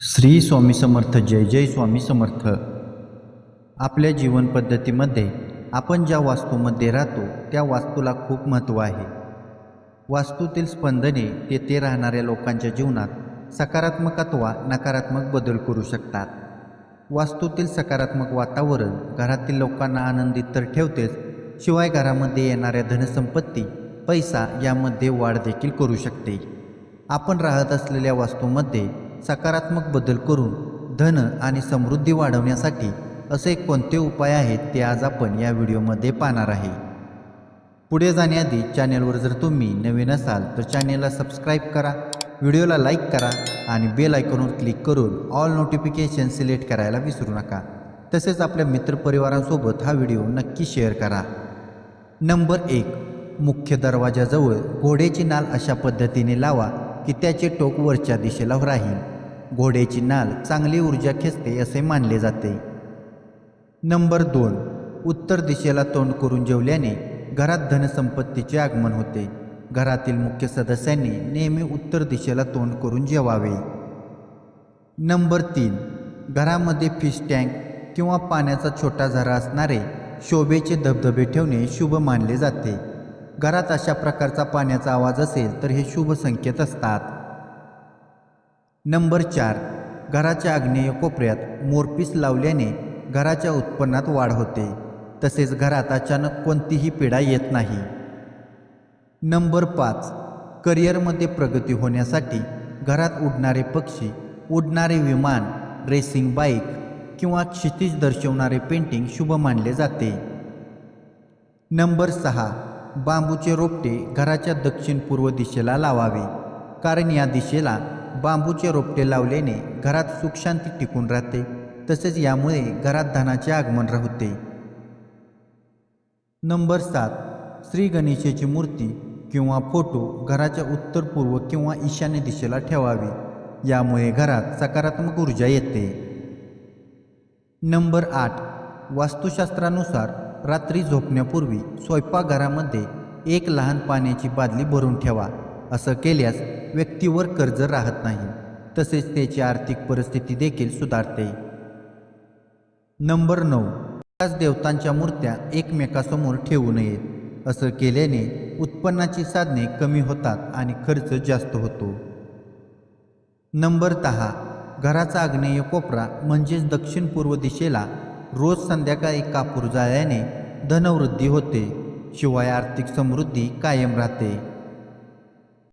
श्री स्वामी समर्थ जय जय स्वामी समर्थ. आपल्या जीवन पद्धतीमध्ये आपण ज्या वास्तूमध्ये राहतो त्या वास्तूला खूप महत्त्व आहे. वास्तूतील स्पंदने तेथे राहणाऱ्या लोकांच्या जीवनात सकारात्मक अथवा नकारात्मक बदल करू शकतात. वास्तूतील सकारात्मक वातावरण घरातील लोकांना आनंदित तर ठेवतेच शिवाय घरामध्ये येणाऱ्या धनसंपत्ती पैसा यामध्ये वाढ देखील करू शकते. आपण राहत असलेल्या वास्तूमध्ये सकारात्मक बदल करून धन आणि समृद्धी वाढवण्यासाठी असे कोणते उपाय आहेत ते आज आपण या व्हिडिओमध्ये पाहणार आहे. पुढे जाण्याआधी चॅनेलवर जर तुम्ही नवीन असाल तर चॅनेलला सबस्क्राईब करा व्हिडिओला लाईक करा आणि बेल आयकॉनवर क्लिक करून ऑल नोटिफिकेशन सिलेक्ट करायला विसरू नका. तसेच आपल्या मित्रपरिवारांसोबत हा व्हिडिओ नक्की शेअर करा. नंबर एक मुख्य दरवाजाजवळ घोड्याची नाल अशा पद्धतीने लावा की त्याचे टोक वरच्या दिशेला राहील. घोड्याची नाल चांगली ऊर्जा खेचते असे मानले जाते. नंबर दोन. उत्तर दिशेला तोंड करून जेवल्याने घरात धनसंपत्तीचे आगमन होते. घरातील मुख्य सदस्यांनी नेहमी उत्तर दिशेला तोंड करून जेवावे. नंबर तीन. घरामध्ये फिश टँक किंवा पाण्याचा छोटा झरा असणारे शोभेचे धबधबे ठेवणे शुभ मानले जाते. घरात अशा प्रकारचा पाण्याचा आवाज असेल तर हे शुभ संकेत असतात. नंबर चार. घराच्या आग्नेय कोपऱ्यात मोरपीस लावल्याने घराच्या उत्पन्नात वाढ होते. तसेच घरात अचानक कोणतीही पिढा येत नाही. नंबर पाच. करिअरमध्ये प्रगती होण्यासाठी घरात उडणारे पक्षी उडणारे विमान रेसिंग बाईक किंवा क्षितिज दर्शवणारे पेंटिंग शुभ मानले जाते. नंबर सहा. बांबूचे रोपटे घराच्या दक्षिण पूर्व दिशेला लावावे. कारण या दिशेला बांबूचे रोपटे लावल्याने घरात सुखशांती टिकून राहते. तसेच यामुळे घरात धनाचे आगमन राहते. नंबर सात. श्री गणेशाची मूर्ती किंवा फोटो घराच्या उत्तर पूर्व किंवा ईशान्य दिशेला ठेवावी. यामुळे घरात सकारात्मक ऊर्जा येते. नंबर आठ. वास्तुशास्त्रानुसार रात्री झोपण्यापूर्वी स्वयंपाकघरामध्ये एक लहान पाण्याची बादली भरून ठेवा. असं केल्यास व्यक्तीवर कर्ज राहत नाही. तसेच त्याची आर्थिक परिस्थिती देखील सुधारते. नंबर नऊ. त्याच देवतांच्या मूर्त्या एकमेकासमोर ठेवू नयेत. असं केल्याने उत्पन्नाची साधने कमी होतात आणि खर्च जास्त होतो. नंबर दहा. घराचा आग्नेय कोपरा म्हणजेच दक्षिण पूर्व दिशेला रोज संध्याकाळी कापूर जाळल्याने धनवृद्धी होते. शिवाय आर्थिक समृद्धी कायम राहते.